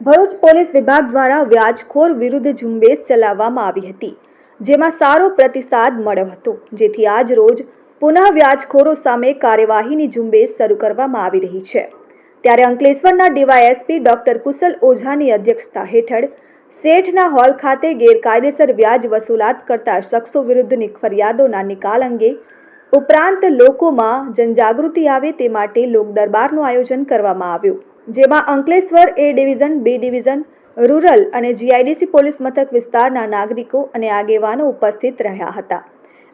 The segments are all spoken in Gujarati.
ભરૂચ પોલીસ વિભાગ દ્વારા વ્યાજખોર વિરુદ્ધ ઝુંબેશ ચલાવવામાં આવી હતી, જેમાં સારો પ્રતિસાદ મળ્યો હતો, જેથી આજ રોજ પુનઃ વ્યાજખોરો સામે કાર્યવાહીની ઝુંબેશ શરૂ કરવામાં આવી રહી છે. ત્યારે અંકલેશ્વરના ડીવાયએસપી ડોક્ટર કુશલ ઓઝાની અધ્યક્ષતા હેઠળ શેઠના હોલ ખાતે ગેરકાયદેસર વ્યાજ વસૂલાત કરતા શખ્સો વિરુદ્ધની ફરિયાદોના નિકાલ અંગે ઉપરાંત લોકોમાં જનજાગૃતિ આવે તે માટે લોક દરબારનું આયોજન કરવામાં આવ્યું, જેમાં Ankleshwar A division, B division, rural અને જીઆઈડીસી પોલીસ મથક વિસ્તારના નાગરિકો અને આગેવાનો ઉપસ્થિત રહ્યા હતા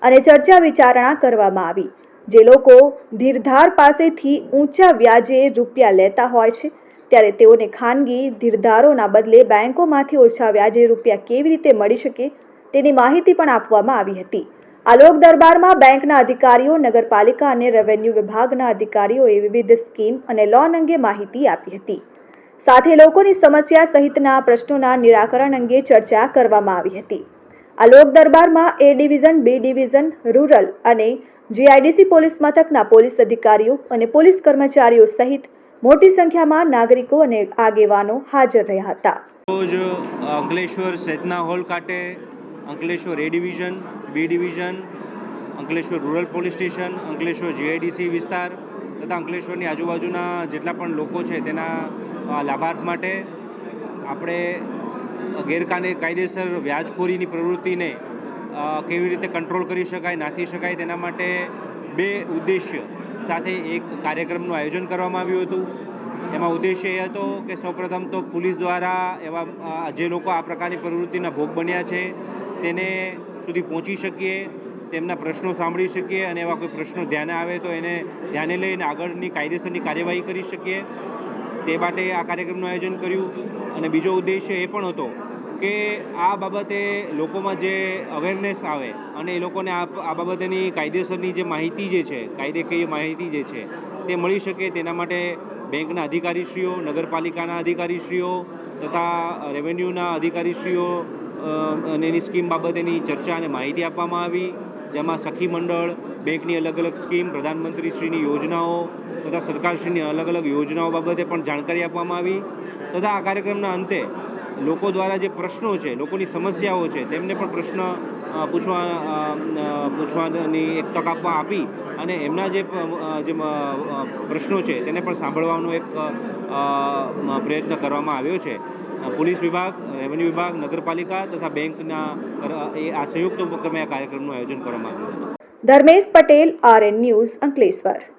અને ચર્ચા વિચારણા કરવામાં આવી, જે લોકો ધીરધાર પાસેથી ઊંચા વ્યાજે રૂપિયા લેતા હોય છે, ત્યારે તેઓને ખાનગી ધીરધારોના બદલે બેંકોમાંથી ઓછા વ્યાજે રૂપિયા કેવી રીતે મળી શકે તેની માહિતી પણ આપવામાં આવી હતી. આ લોક દરબારમાં બેંકના અધિકારીઓ, નગરપાલિકા અને રેવન્યુ વિભાગના અધિકારીઓએ વિવિધ સ્કીમ અને લોન અંગે માહિતી આપી હતી. સાથે લોકોની સમસ્યા સહિતના પ્રશ્નોના નિરાકરણ અંગે ચર્ચા કરવામાં આવી હતી. આ લોક દરબારમાં A division, B division, rural અને જીઆઈડીસી પોલીસ મથકના પોલીસ અધિકારીઓ અને પોલીસ કર્મચારીઓ સહિત મોટી સંખ્યામાં નાગરિકો અને આગેવાનો હાજર રહ્યા હતા. રોજ અંકલેશ્વર સેતના હોલ ખાતે Ankleshwar A division B division, Ankleshwar rural police station, Ankleshwar GIDC વિસ્તાર તથા અંકલેશ્વરની આજુબાજુના જેટલા પણ લોકો છે તેના લાભાર્થ માટે આપણે ગેરકાને, કાયદેસર વ્યાજખોરીની પ્રવૃત્તિને કેવી રીતે કંટ્રોલ કરી શકાય, નાથી શકાય તેના માટે બે ઉદ્દેશ્ય સાથે એક કાર્યક્રમનું આયોજન કરવામાં આવ્યું હતું. એમાં ઉદ્દેશ્ય એ હતો કે સૌપ્રથમ તો પોલીસ દ્વારા એવા જે લોકો આ પ્રકારની પ્રવૃત્તિના ભોગ બન્યા છે તેને સુધી પહોંચી શકીએ, તેમના પ્રશ્નો સાંભળી શકીએ અને એવા કોઈ પ્રશ્નો ધ્યાને આવે તો એને ધ્યાને લઈને આગળની કાયદેસરની કાર્યવાહી કરી શકીએ. તે માટે આ કાર્યક્રમનું આયોજન કર્યું. અને બીજો ઉદ્દેશ્ય એ પણ હતો કે આ બાબતે લોકોમાં જે અવેરનેસ આવે અને એ લોકોને આ બાબતેની કાયદેસરની જે માહિતી જે છે, કાયદેકીય માહિતી જે છે, તે મળી શકે તેના માટે બેંકના અધિકારીશ્રીઓ, નગરપાલિકાના અધિકારીશ્રીઓ તથા રેવન્યુના અધિકારીશ્રીઓ અને એની સ્કીમ બાબતેની ચર્ચા અને માહિતી આપવામાં આવી, જેમાં સખી મંડળ, બેંકની અલગ અલગ સ્કીમ, પ્રધાનમંત્રીશ્રીની યોજનાઓ તથા સરકારશ્રીની અલગ અલગ યોજનાઓ બાબતે પણ જાણકારી આપવામાં આવી. તથા આ કાર્યક્રમના અંતે લોકો દ્વારા જે પ્રશ્નો છે, લોકોની સમસ્યાઓ છે, તેમને પણ પ્રશ્ન પૂછવા પૂછવાની એક તક આપવા આપી અને એમના જે જે પ્રશ્નો છે, તેને પણ સાંભળવાનો એક પ્રયત્ન કરવામાં આવ્યો છે. પોલીસ વિભાગ, રેવન્યુ વિભાગ, નગરપાલિકા તથા બેંકના આ સંયુક્ત ઉપક્રમે આ કાર્યક્રમનું આયોજન કરવામાં આવ્યું ધર્મેશ પટેલ, આરએન ન્યૂઝ અંકલેશ્વર.